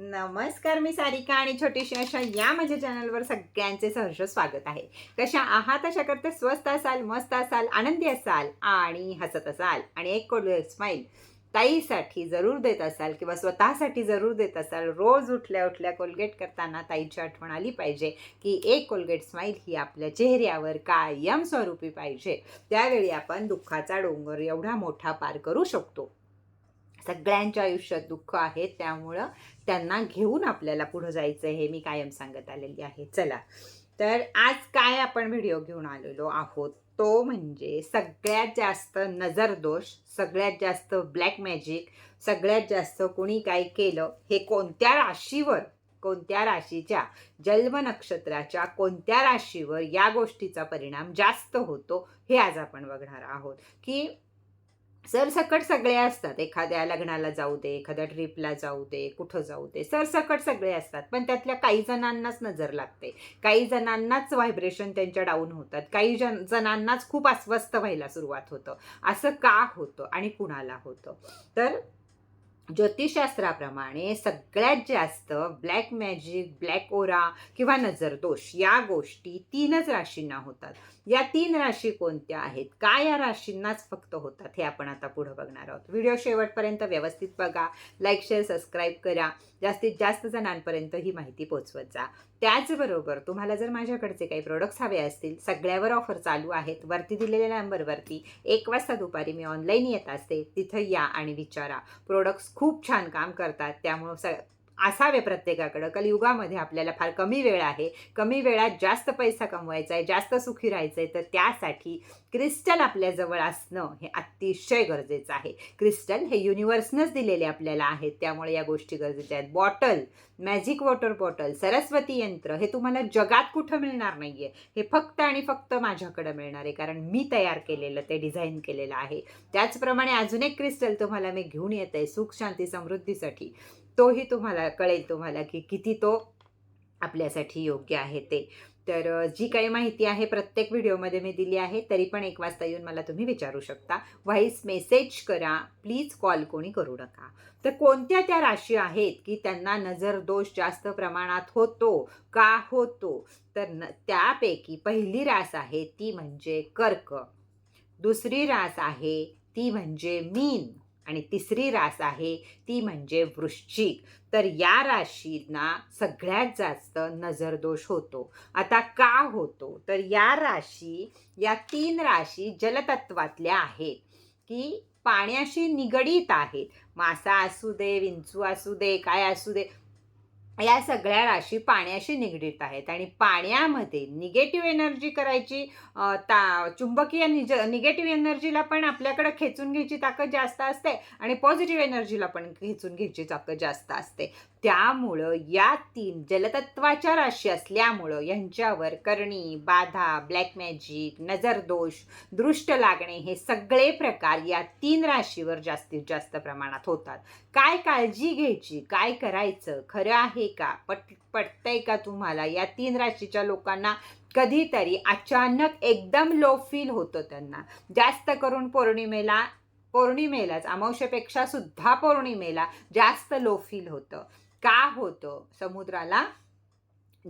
नमस्कार मी सारिका आणि छोटीशी अशा या माझ्या चॅनलवर सगळ्यांचे सहर्ष स्वागत आहे. कशा आहात? अशा करते स्वस्त असाल मस्त असाल आनंदी असाल आणि हसत असाल आणि एक कोड स्माईल ताईसाठी जरूर देत असाल किंवा स्वतःसाठी जरूर देत असाल रोज उठल्या उठल्या कोलगेट करताना ताईची आठवण आली पाहिजे की एक कोलगेट स्माईल ही आपल्या चेहऱ्यावर कायम स्वरूपी पाहिजे. त्यावेळी आपण दुःखाचा डोंगर एवढा मोठा पार करू शकतो. सगळ्यांच्या आयुष्यात दुःख आहे त्यामुळं त्यांना घेऊन आपल्याला पुढं जायचं आहे हे मी कायम सांगत आलेली आहे. चला तर आज काय आपण व्हिडिओ घेऊन आलेलो आहोत? तो म्हणजे सगळ्यात जास्त नजरदोष सगळ्यात जास्त ब्लॅक मॅजिक सगळ्यात जास्त कोणी काय केलं हे कोणत्या राशीवर कोणत्या राशीच्या जन्म नक्षत्राच्या कोणत्या राशीवर या गोष्टीचा परिणाम जास्त होतो हे आज आपण बघणार आहोत. की सरसकट सगळे असतात. एखाद्या लग्नाला जाऊ दे एखाद्या ट्रिपला जाऊ दे कुठं जाऊ दे सरसकट सगळे असतात. पण त्यातल्या काही जणांनाच नजर लागते. काही जणांनाच व्हायब्रेशन त्यांच्या डाऊन होतात. काही जण जणांनाच खूप अस्वस्थ व्हायला सुरुवात होतं. असं का होतं आणि कुणाला होतं? तर ज्योतिषशास्त्राप्रमाणे सगळ्यात जास्त ब्लॅक मॅजिक ब्लॅक ओरा किंवा नजरदोष या गोष्टी तीनच राशींना होतात. या तीन राशी कोणत्या आहेत? काय या राशींनाच फक्त होतात हे आपण आता पुढं बघणार आहोत. व्हिडिओ शेवटपर्यंत व्यवस्थित बघा. लाईक शेअर सबस्क्राईब करा. जास्तीत जास्त जणांपर्यंत ही माहिती पोचवत जा. त्याचबरोबर तुम्हाला जर माझ्याकडचे काही प्रोडक्ट्स हवे असतील सगळ्यावर ऑफर चालू आहेत वरती दिलेल्या नंबरवरती एक वाजता दुपारी मी ऑनलाईन येत असते. तिथं या आणि विचारा. प्रोडक्ट्स खूप छान काम करतात. त्यामुळं स असावे प्रत्येकाकडं. कलियुगामध्ये आपल्याला फार कमी वेळ आहे. कमी वेळात जास्त पैसा कमवायचा आहे जास्त सुखी राहायचं आहे तर त्यासाठी क्रिस्टल आपल्याजवळ असणं हे अतिशय गरजेचं आहे. क्रिस्टल हे युनिवर्सनंच दिलेले आपल्याला आहेत. त्यामुळे या गोष्टी गरजेच्या आहेत. Bottle magic water bottle Saraswati यंत्र हे तुम्हाला जगात कुठं मिळणार नाही आहे हे फक्त आणि फक्त माझ्याकडं मिळणार. आहे कारण मी तयार केलेलं ते डिझाईन केलेलं आहे. त्याचप्रमाणे अजून एक क्रिस्टल तुम्हाला मी घेऊन येत आहे सुख शांती समृद्धीसाठी. तोही तुम्हाला कळेल तुम्हाला की किती तो आपल्यासाठी योग्य आहे ते. तर जी काही माहिती आहे प्रत्येक व्हिडिओमध्ये मी दिली आहे तरी पण एक वाजता येऊन मला तुम्ही विचारू शकता. व्हॉईस मेसेज करा प्लीज कॉल कोणी करू नका. तर कोणत्या त्या राशी आहेत की त्यांना नजर दोष जास्त प्रमाणात होतो का होतो? तर न त्यापैकी पहिली रास आहे ती म्हणजे कर्क. दुसरी रास आहे ती म्हणजे मीन. आणि तिसरी रास आहे ती म्हणजे वृश्चिक. तर या राशींना सगळ्यात जास्त नजरदोष होतो. आता का होतो? तर या राशी या तीन राशी जलतत्वातल्या आहेत की पाण्याशी निगडीत आहेत. मासा असू दे विंचू असू दे काय असू दे या सगळ्या राशी पाण्याशी निगडीत आहेत आणि पाण्यामध्ये निगेटिव्ह एनर्जी करायची ता चुंबकीय निज निगेटिव्ह एनर्जीला पण आपल्याकडे खेचून घ्यायची ताकद जास्त असते आणि पॉझिटिव्ह एनर्जीला पण खेचून घ्यायची ताकद जास्त असते. त्यामुळं या तीन जलतत्वाच्या राशी असल्यामुळं यांच्यावर करणी बाधा ब्लॅक मॅजिक नजरदोष दृष्ट लागणे हे सगळे प्रकार या तीन राशीवर जास्तीत जास्त प्रमाणात होतात. काय काळजी घ्यायची? काय करायचं? खरं आहे का? पट पटतंय का तुम्हाला? या तीन राशीच्या लोकांना कधीतरी अचानक एकदम लो फील होतं त्यांना. जास्त करून पौर्णिमेला पौर्णिमेलाच अमावस्येपेक्षा सुद्धा पौर्णिमेला जास्त लो फील होतं. का होतं समुद्राला?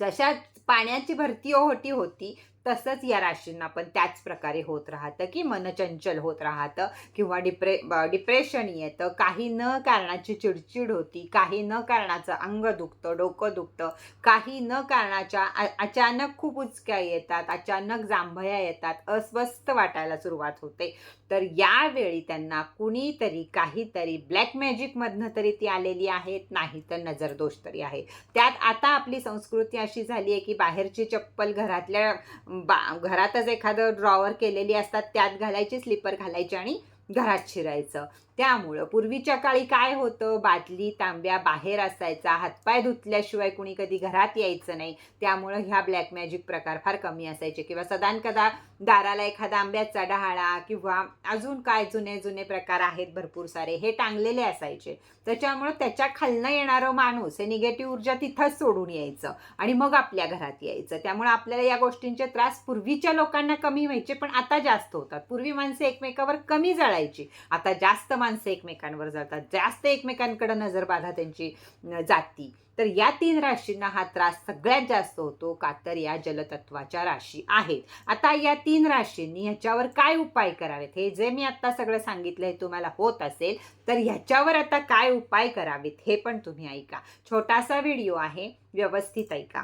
जशा पाण्याची भरती ओहोटी होती तसंच या राशींना पण त्याच प्रकारे होत राहतं की मन चंचल होत राहतं किंवा डिप्रे डिप्रेशन येतं. काही न कारणाची चिडचिड होती काही न कारणाचं अंग दुखतं डोकं दुखतं काही न कारणाच्या अचानक खूप उचक्या येतात अचानक जांभया येतात अस्वस्थ वाटायला सुरुवात होते. तर यावेळी त्यांना कुणीतरी काहीतरी ब्लॅक मॅजिकमधनं तरी ती आलेली आहेत नाही तर नजरदोष तरी आहे त्यात आता आपली संस्कृती अशी झाली आहे की बाहेरची चप्पल घरातल्या बा घरातच एखादं ड्रॉवर केलेली असतात त्यात घालायची स्लीपर घालायची आणि घरात शिरायचं. त्यामुळं पूर्वीच्या काळी काय होतं? बादली तांब्या बाहेर असायचा. हातपाय धुतल्याशिवाय कुणी कधी घरात यायचं नाही. त्यामुळं ह्या ब्लॅक मॅजिक प्रकार फार कमी असायचे. किंवा सदान कदा दाराला एखादा आंब्याचा डहाळा किंवा अजून काय जुने जुने प्रकार आहेत भरपूर सारे हे टांगलेले असायचे. त्याच्यामुळं त्याच्या खालनं येणारं माणूस हे निगेटिव्ह ऊर्जा तिथंच सोडून यायचं आणि मग आपल्या घरात यायचं. त्यामुळे आपल्याला या गोष्टींचे त्रास पूर्वीच्या लोकांना कमी व्हायचे पण आता जास्त होतात. पूर्वी माणसे एकमेकावर कमी जळायची. आता जास्त माणसं एकमेकांवर जातात जास्त एकमेकांकडे नजर बाधा त्यांची जाती. तर या तीन राशींना हा त्रास सगळ्यात जास्त होतो का तर या जलतत्वाच्या राशी आहेत. आता या तीन राशींनी ह्याच्यावर काय उपाय करावेत? हे जे मी आता सगळं सांगितलं हे तुम्हाला होत असेल तर ह्याच्यावर आता काय उपाय करावेत हे पण तुम्ही ऐका. छोटासा व्हिडिओ आहे व्यवस्थित ऐका.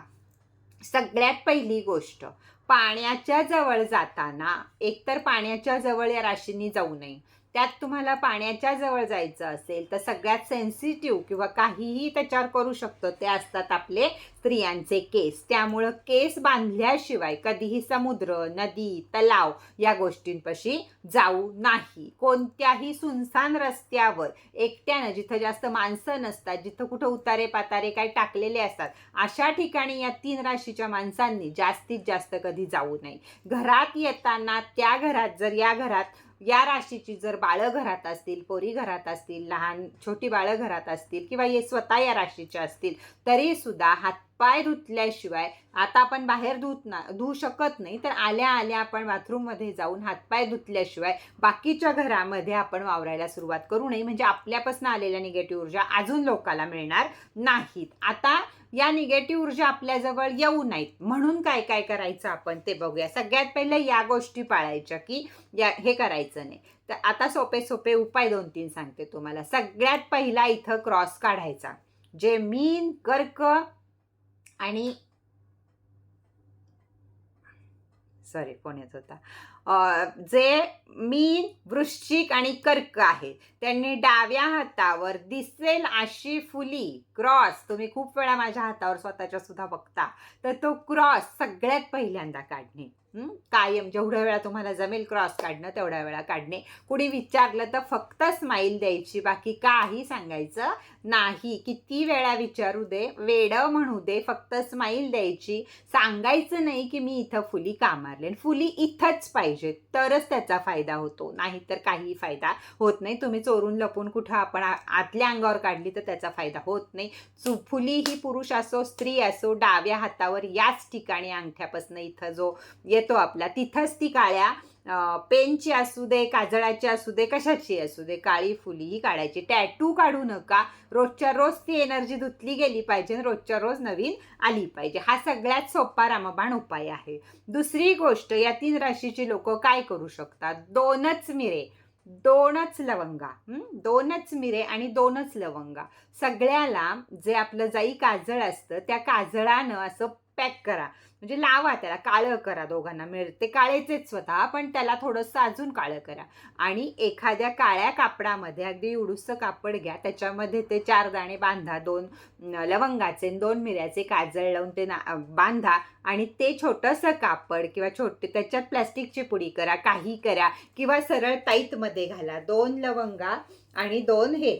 सगळ्यात पहिली गोष्ट पाण्याच्या जवळ जाताना एकतर पाण्याच्या जवळ या राशींनी जाऊ नये. त्यात तुम्हाला पाण्याच्या जवळ जायचं असेल तर सगळ्यात सेन्सिटिव्ह किंवा काहीही त्याच्यावर करू शकतो ते असतात आपले स्त्रियांचे केस. त्यामुळं केस बांधल्याशिवाय कधीही समुद्र नदी तलाव या गोष्टींपाशी जाऊ नाही. कोणत्याही सुनसान रस्त्यावर एकट्यानं जिथं जास्त माणसं नसतात जिथं कुठं उतारे पातारे काय टाकलेले असतात अशा ठिकाणी या तीन राशीच्या माणसांनी जास्तीत जास्त कधी जाऊ नये. घरात येताना त्या घरात जर या घरात या राशीची जर बाळं घरात असतील पोरी घरात असतील लहान छोटी बाळं घरात असतील किंवा हे स्वतः या राशीच्या असतील तरी सुद्धा पाय धुतल्याशिवाय आता आपण बाहेर धुत ना धुवू शकत नाही तर आल्या आल्या आपण बाथरूममध्ये जाऊन हातपाय धुतल्याशिवाय बाकीच्या घरामध्ये आपण वावरायला सुरुवात करू नये. म्हणजे आपल्यापासून आलेल्या निगेटिव्ह ऊर्जा अजून लोकाला मिळणार नाहीत. आता या निगेटिव्ह ऊर्जा आपल्याजवळ येऊ नाहीत. म्हणून काय काय करायचं आपण ते बघूया. सगळ्यात पहिलं या गोष्टी पाळायच्या की या हे करायचं नाही. तर आता सोपे सोपे उपाय दोन तीन सांगते तुम्हाला. सगळ्यात पहिला इथं क्रॉस काढायचा. जे मीन कर्क आणि सॉरी फोन येत होता. जे मी वृश्चिक आणि कर्क आहे त्यांनी डाव्या हातावर दिसेल अशी फुली क्रॉस तुम्ही खूप वेळा माझ्या हातावर स्वतःच्या सुद्धा बघता तर तो क्रॉस सगळ्यात पहिल्यांदा काढणे. कायम. जेवढ्या वेळा तुम्हाला जमेल क्रॉस काढणं तेवढ्या वेळा काढणे. कुणी विचारलं तर फक्त स्माईल द्यायची. बाकी काही सांगायचं नाही. किती वेळा विचारू दे वेड म्हणू दे फक्त स्माईल द्यायची. सांगायचं नाही की मी इथं फुली का मारले? आणि फुली इथंच पाहिजे तरच त्याचा फायदा होतो. नाहीतर काहीही फायदा होत नाही. तुम्ही चोरून लपून कुठं आपण आतल्या अंगावर काढली तर त्याचा फायदा होत नाही. चु फुली ही पुरुष असो स्त्री असो डाव्या हातावर याच ठिकाणी अंगठ्यापासून इथं जो येतो आपला. तिथंच ती काळ्या पेनची असू दे काजळाची असू दे कशाची असू दे काळी फुली ही काढायची. टॅटू काढू नका. रोजच्या रोज ती एनर्जी धुतली गेली पाहिजे आणि रोजच्या रोज नवीन आली पाहिजे. हा सगळ्यात सोपा रामबाण उपाय आहे. दुसरी गोष्ट या तीन राशीची लोक काय करू शकतात? दोनच मिरे. दोनच लवंगा. दोनच मिरे आणि दोनच लवंगा. सगळ्याला जे आपलं जाई काजळ असतं त्या काजळानं असं पॅक करा. म्हणजे लावा त्याला काळं करा दोघांना मिळते काळेचेच स्वतः पण त्याला थोडंसं अजून काळं करा. आणि एखाद्या काळ्या कापडामध्ये अगदी उडूसं कापड घ्या. त्याच्यामध्ये ते चार दाणे बांधा. दोन लवंगाचे दोन मिऱ्याचे काजळ लावून ते ना बांधा. आणि ते छोटंसं कापड किंवा छोटे त्याच्यात प्लॅस्टिकची पुडी करा काही करा. किंवा सरळ ताईतमध्ये घाला. दोन लवंगा आणि दोन हे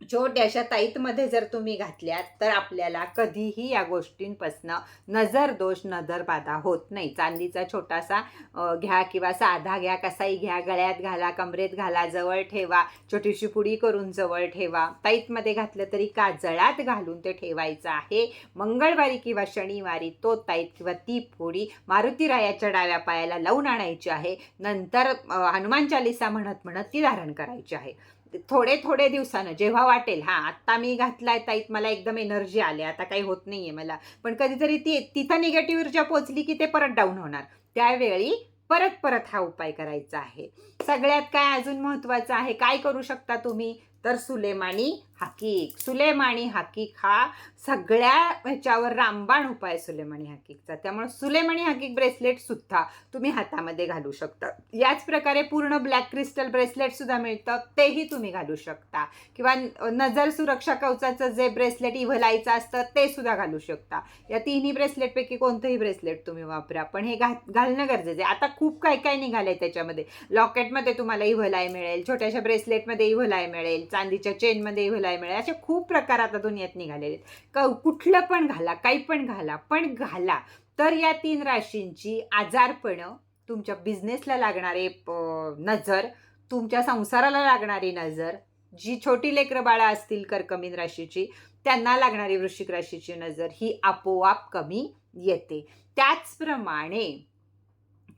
छोट्याशा ताईतमध्ये जर तुम्ही घातल्यात तर आपल्याला कधीही या गोष्टींपासनं नजर दोष नजर बाधा होत नाही. चांदीचा छोटासा घ्या किंवा साधा घ्या कसाही घ्या गळ्यात घाला कमरेत घाला जवळ ठेवा छोटीशी पुडी करून जवळ ठेवा. ताईतमध्ये घातलं तरी काजळात घालून ते ठेवायचं आहे. मंगळवारी किंवा शनिवारी तो ताईत किंवा ती पुडी मारुतीरायाच्या डाव्या पायाला लावून आणायची आहे. नंतर हनुमान चालिसा म्हणत म्हणत ती धारण करायची आहे. थोडे थोडे दिवसानं जेव्हा वाटेल हा आत्ता मी घातलाय ताईत मला एकदम एनर्जी आली आता काही होत नाहीये मला. पण कधीतरी ती तिथं निगेटिव्ह ऊर्जा पोचली की ते परत डाऊन होणार. त्यावेळी परत परत हा उपाय करायचा आहे. सगळ्यात काय अजून महत्त्वाचं आहे? काय करू शकता तुम्ही? तर सुलेमानी हाकीक. सुलेमानी हाकीक हा सगळ्या ह्याच्यावर रामबाण उपाय सुलेमानी हाकीकचा. त्यामुळे सुलेमानी हाकीक ब्रेसलेट सुद्धा तुम्ही हातामध्ये घालू शकता. याच प्रकारे पूर्ण ब्लॅक क्रिस्टल ब्रेसलेटसुद्धा मिळतं तेही तुम्ही घालू शकता. किंवा नजर सुरक्षा कवचाचं जे ब्रेसलेट इव्हलायचं असतं ते सुद्धा घालू शकता. या तिन्ही ब्रेसलेटपैकी कोणतंही ब्रेसलेट तुम्ही वापरा. पण हे घा घालणं गरजेचं आहे. आता खूप काय काय निघालंय त्याच्यामध्ये. लॉकेटमध्ये तुम्हाला इव्हलाय मिळेल छोट्याशा ब्रेसलेटमध्ये इव्हलाय मिळेल चांदीच्या चेनमध्ये इव्हलाय मिळेल. असे खूप प्रकार आता दुनियेत निघालेले आहेत. क कुठलं पण घाला काही पण घाला पण घाला. तर या तीन राशींची आजारपणं तुमच्या बिझनेसला लागणारे नजर तुमच्या संसाराला लागणारी नजर जी छोटी लेकरं बाळा असतील कर्कमीन राशीची त्यांना लागणारी वृश्चिक राशीची नजर ही आपोआप कमी येते. त्याचप्रमाणे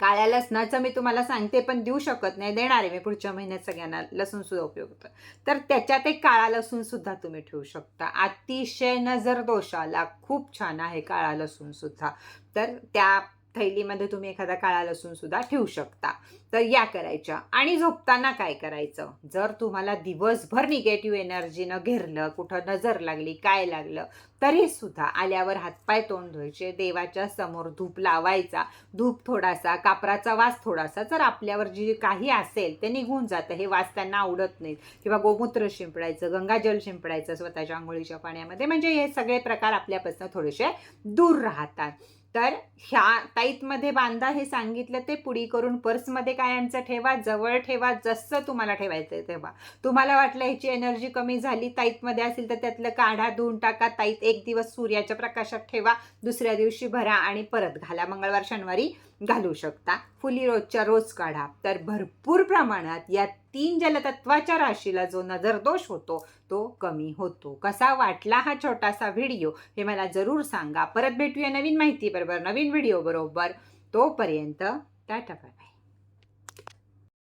काळ्या लसणाचं मी तुम्हाला सांगते पण देऊ शकत नाही. देणार आहे मी पुढच्या महिन्यात सगळ्यांना. लसूण सुद्धा उपयोग होतो. तर त्याच्यात एक काळा लसूण सुद्धा तुम्ही ठेवू शकता. अतिशय नजर दोषाला खूप छान आहे काळा लसूण सुद्धा. तर त्या थैलीमध्ये तुम्ही एखादा काळा लसूण सुद्धा ठेवू शकता. तर या करायच्या. आणि झोपताना काय करायचं? जर तुम्हाला दिवसभर निगेटिव्ह एनर्जीनं घेरलं कुठं नजर लागली काय लागलं तरीसुद्धा आल्यावर हातपाय तोंड धुवायचे देवाच्या समोर धूप लावायचा धूप थोडासा कापराचा वास थोडासा जर आपल्यावर जी काही असेल ते निघून जातं हे वास त्यांना आवडत नाहीत किंवा गोमूत्र शिंपडायचं गंगाजल शिंपडायचं स्वतःच्या आंघोळीच्या पाण्यामध्ये म्हणजे हे सगळे प्रकार आपल्यापासून थोडेसे दूर राहतात. तर ह्या ताईतमध्ये बांधा हे सांगितलं ते पुडी करून पर्समध्ये कायमचं ठेवा जवळ ठेवा जसं तुम्हाला ठेवायचं आहे तेव्हा. तुम्हाला वाटलं ह्याची एनर्जी कमी झाली ताईतमध्ये असेल तर त्यातलं काढा धुवून टाका ताईत एक दिवस सूर्याच्या प्रकाशात ठेवा दुसऱ्या दिवशी भरा आणि परत घाला. मंगळवार शनिवारी घालू शकता. फुली रोजच्या रोज काढा. तर भरपूर प्रमाणात या तीन जलतत्वाच्या राशीला जो नजरदोष होतो तो कमी होतो. कसा वाटला हा छोटासा व्हिडिओ हे मला जरूर सांगा. परत भेटूया नवीन माहिती बरोबर नवीन व्हिडिओ बरोबर. तोपर्यंत टाटा बाय.